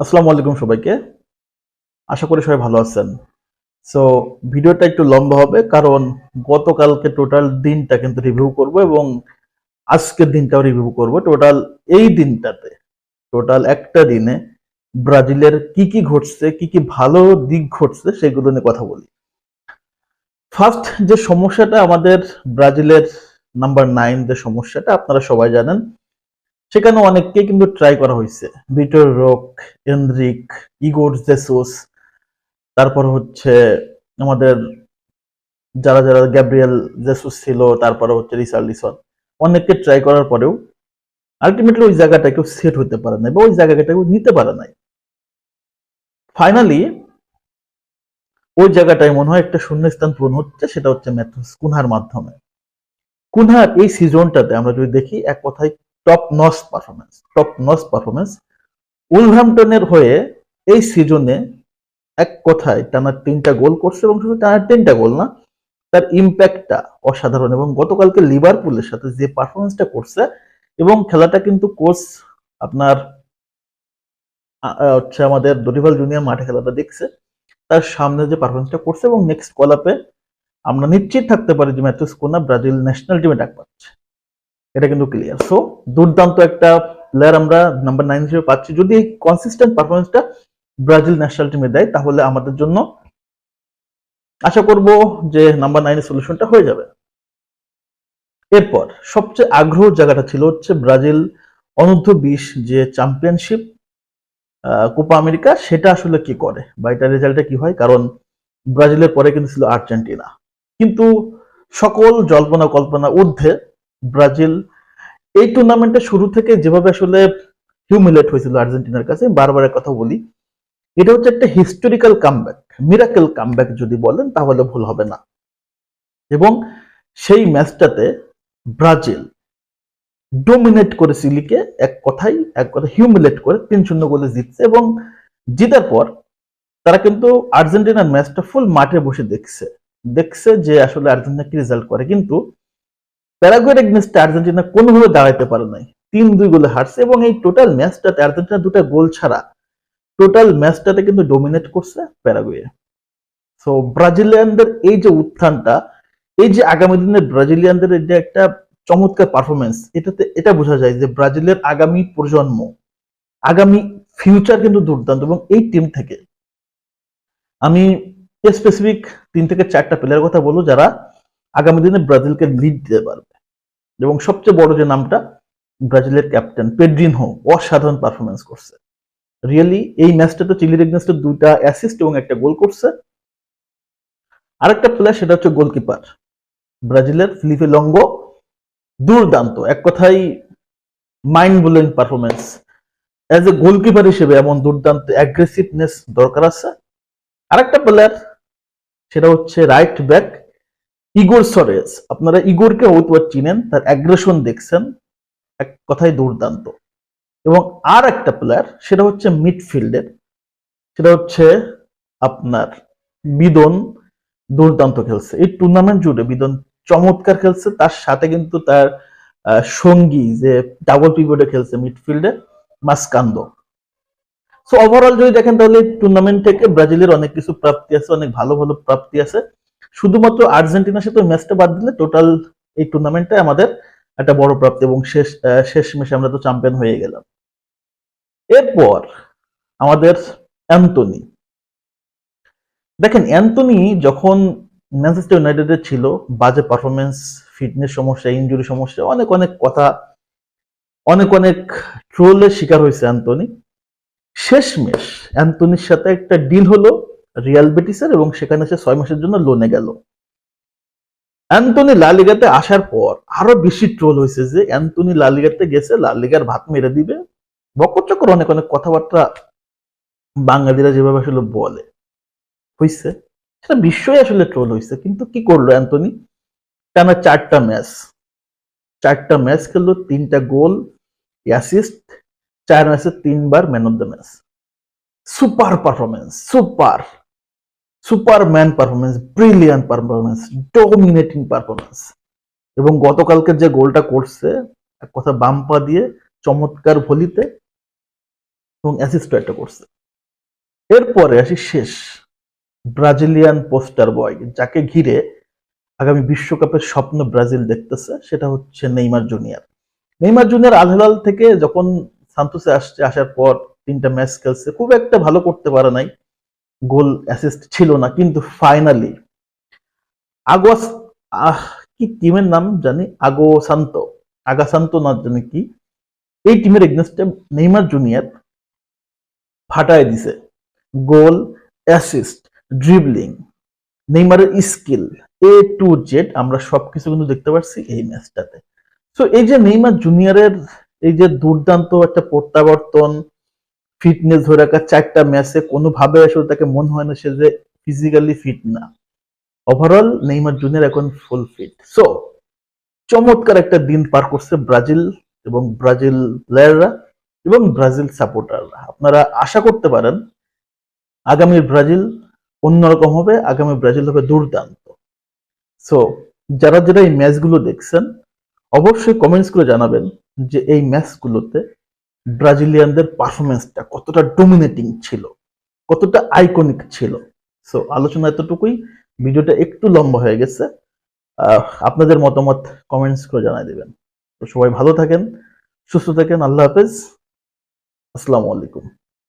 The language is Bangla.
আসসালামু আলাইকুম সবাইকে। আশা করি সবাই ভালো আছেন। সো ভিডিওটা একটু লম্বা হবে, কারণ গতকালকে টোটাল দিনটা কিন্তু রিভিউ করব এবং আজকের দিনটাও রিভিউ করব। টোটাল এই দিনটাতে টোটাল একটা দিনে ব্রাজিলের কি কি ঘটছে, কি কি ভালো দিক ঘটছে সেগুলো নিয়ে কথা বলি। ফার্স্ট যে সমস্যাটা আমাদের ব্রাজিলের নাম্বার নাইন যে সমস্যাটা, আপনারা সবাই জানেন সেখানে অনেককে কিন্তু ট্রাই করা হয়েছে। বিটর রোক এনরিক ইগোর জেসুস তারপর হচ্ছে আমাদের যারা যারা গ্যাব্রিয়েল জেসুস ছিল, তারপরে হচ্ছে রিসার্লিসন অনেককে ট্রাই করার পরেও আলটিমেটলি ওই জায়গাটা কেউ সেট হতে পারে নাই বা ওই জায়গাটা কেউ নিতে পারে নাই। ফাইনালি ওই জায়গাটায় মনে হয় একটা শূন্যস্থান পূরণ হচ্ছে, সেটা হচ্ছে ম্যাথুস কুনহার মাধ্যমে। কুনহার এই সিজনটাতে আমরা যদি দেখি, এক কথায় top notch performance top notch performance উলভ্যাম্পটনের হয়ে এই সিজনে এক কথায় টানা তিনটা গোল করছে এবং শুধু টানা তিনটা গোল না, তার ইম্প্যাক্টটা অসাধারণ এবং গতকালকে লিভারপুলের সাথে যে পারফরমেন্সটা করছে এবং খেলাটা কিন্তু কোচ আপনার হচ্ছে আমাদের দরিভাল জুনিয়র মাঠে খেলাটা দেখছে, তার সামনে যে পারফরমেন্সটা করছে এবং নেক্সট কলাপে আমরা নিশ্চিত থাকতে পারি যে ম্যাথুস কোনা ব্রাজিল ন্যাশনাল টিমে ডাক পাচ্ছে। এটা কিন্তু ক্লিয়ার সো দুর্দান্ত একটা প্লেয়ার আমরা নাম্বার নাইন হিসেবে পাচ্ছি। যদি এই কনসিস্টেন্ট পারফরমেন্সটা ব্রাজিল ন্যাশনাল টিমে দেয়, তাহলে আমাদের জন্য আশা করব যে নাম্বার নাইনের সলিউশনটা হয়ে যাবে। এরপর সবচেয়ে আগ্রহ জায়গাটা ছিল হচ্ছে ব্রাজিল অনূর্ধ্ব বিশ যে চ্যাম্পিয়নশিপ কোপা আমেরিকা সেটা আসলে কি করে বা এটা রেজাল্টটা কি হয়? কারণ ব্রাজিলের পরে কিন্তু ছিল আর্জেন্টিনা। কিন্তু সকল জল্পনা কল্পনা ঊর্ধ্বে ব্রাজিল, এই টুর্নামেন্টের শুরু থেকে যেভাবে আসলে হিউমিলেট হয়েছিল আর্জেন্টিনার কাছে, বারবার কথা বলি, এটা হচ্ছে একটা হিস্টোরিক্যাল কামব্যাক মিরাকেল কামব্যাক যদি বলেন, তাহলে ভুল হবে না। এবং সেই ম্যাচটাতে ব্রাজিল ডোমিনেট করে সিলিকে এক কথাই এক কথা হিউমিলেট করে তিন শূন্য গোলে জিতছে এবং জিতার পর তারা কিন্তু আর্জেন্টিনার ম্যাচটা ফুল মাঠে বসে দেখছে। দেখছে যে আসলে আর্জেন্টিনা কি রেজাল্ট করে। কিন্তু প্যারাগুয়ের এগনেস্টে আর্জেন্টিনা কোনোভাবে দাঁড়াতে পারে নাই। তিন দুই গোলে হারছে এবং এই টোটাল ম্যাচটাতে আর্জেন্টিনা দুটো গোল ছাড়া টোটাল ম্যাচটাতে কিন্তু ডোমিনেট করছে প্যারাগুয়ে। সো ব্রাজিলিয়ানদের এই যে উত্থানটা, এই যে আগামী দিনে ব্রাজিলিয়ানদের যে একটা চমৎকার পারফরমেন্স এটাতে, এটা বোঝা যায় যে ব্রাজিলের আগামী প্রজন্ম, আগামী ফিউচার কিন্তু দুর্দান্ত এবং এই টিম থেকে। আমি স্পেসিফিক তিন থেকে চারটা প্লেয়ার কথা বলব যারা আগামী দিনে ব্রাজিলকে লিড দিতে পারবে। এবং সবচেয়ে বড় যে নামটা, ব্রাজিলের ক্যাপ্টেন পেড্রিনহো অসাধারণ পারফরমেন্স করছে। রিয়েলি এই ম্যাচটাতে চিলির এগনেস্টে দুইটা অ্যাসিস্ট এবং একটা গোল করছে। আরেকটা প্লেয়ার সেটা হচ্ছে গোলকিপার ব্রাজিলের ফিলিপে লঙ্গো দুর্দান্ত, এক কথাই mind blowing performance as a goalkeeper হিসেবে এমন দুর্দান্ত অ্যাগ্রেসিভনেস দরকার আছে। আরেকটা প্লেয়ার সেটা হচ্ছে রাইট ব্যাক ইগোর সরেস, আপনারা ইগোরকে হয়তো চিনেন, তার অ্যাগ্রেশন দেখছেন, এক কথায় দুর্দান্ত। এবং আর একটা প্লেয়ার সেটা হচ্ছে মিডফিল্ডের সেটা হচ্ছে আপনার বিদন দুর্দান্ত খেলছে। এই টুর্নামেন্ট জুড়ে বিদন চমৎকার খেলছে, তার সাথে কিন্তু তার সঙ্গী যে ডাবল পিভটে খেলছে মিডফিল্ডে মাসকান্দো। সো ওভারঅল যদি দেখেন তাহলে টুর্নামেন্ট থেকে ব্রাজিলের অনেক কিছু প্রাপ্তি আছে, অনেক ভালো ভালো প্রাপ্তি আছে। শুধুমাত্র আর্জেন্টিনার সাথে ম্যাচটা বাদ দিলে টোটাল এই টুর্নামেন্টটা আমাদের একটা বড় প্রাপ্তি এবং শেষ শেষ ম্যাচে আমরা তো চ্যাম্পিয়ন হয়ে গেলাম। এরপর আমাদের অ্যান্টনি। দেখেন, অ্যান্টনি যখন ম্যানচেস্টার ইউনাইটেডের ছিল, বাজে পারফরমেন্স ফিটনেস সমস্যা ইনজুরি সমস্যা, অনেক অনেক কথা, অনেক অনেক ট্রোলের শিকার হয়েছে অ্যান্টনি। শেষমেশ অ্যান্টনির সাথে একটা ডিল হলো রিয়াল বেটিসের এবং সেখানে সে ছয় মাসের জন্য লোনে গেল। অ্যান্টনি লালিগাতে আসার পর আরও বেশি ট্রোল হয়েছে যে অ্যান্টনি লালিগাতে গেছে লালিগার ভাত মেরে দিবে। বকচক্কর অনেক অনেক কথাবার্তা বাঙালিরা যেভাবে আসলে বলে, হইছে। সেটা বিশ্বই আসলে ট্রোল হয়েছে কিন্তু কি করল অ্যান্টনি টানা চারটা ম্যাচ চারটা ম্যাচ খেললো, তিনটা গোল অ্যাসিস্ট চার ম্যাচে তিনবার man of the match super performance super super man performance brilliant performance dominating performance এবং গতকালকে যে গোলটা করছে, এক কথা বাম্পা দিয়ে চমৎকার ভলিতে এবং অ্যাসিস্ট একটা করছে। এরপরে আসি শেষ, ব্রাজিলিয়ান পোস্টার বয়, যাকে ঘিরে আগামী বিশ্বকাপের স্বপ্ন ব্রাজিল দেখতেছে, সেটা হচ্ছে Neymar junior. Neymar junior Al Hilal থেকে যখন সান্তোসে আসছে, আসার পর তিনটা ম্যাচ খেলছে, খুব একটা ভালো করতে পারে নাই। গোল অ্যাসিস্ট ছিল না, কিন্তু ফাইনালি আগোয়াস কি টিমের নাম জানি? আগো শান্ত আগা না জানি কি। এই টিমের এগনেস্টে নেইমার জুনিয়র ফাটায় দিছে। গোল অ্যাসিস্ট ড্রিবলিং নেইমারের স্কিল এ টু জেড আমরা সবকিছু কিন্তু দেখতে পাচ্ছি এই ম্যাচটাতে সো এই যে নেইমার জুনিয়রের এই যে দুর্দান্ত একটা প্রত্যাবর্তন ফিটনেস ধরে রাখা চারটা ম্যাচে কোনোভাবে আসলে তাকে মনে হয় না সে যে ফিজিক্যালি ফিট না। ওভারঅল নেইমার জুনিয়র এখন ফুল ফিট সো চমৎকার একটা দিন পার করছে ব্রাজিল এবং ব্রাজিল প্লেয়াররা এবং ব্রাজিল সাপোর্টাররা আপনারা আশা করতে পারেন আগামী ব্রাজিল অন্যরকম হবে, আগামী ব্রাজিল হবে দুর্দান্ত। সো যারা যারা এই ম্যাচগুলো দেখছেন, অবশ্যই কমেন্টস করে জানাবেন যে এই ম্যাচগুলোতে ব্রাজিলিয়ানদের পারফরমেন্সটা কতটা ডোমিনেটিং ছিল, কতটা আইকনিক ছিল। সো আলোচনা এতটুকুই। ভিডিওটা একটু লম্বা হয়ে গেছে। আপনাদের মতামত কমেন্টস করে জানাই দেবেন। তো সবাই ভালো থাকেন, সুস্থ থাকেন। আল্লাহ হাফেজ। আসসালামু আলাইকুম।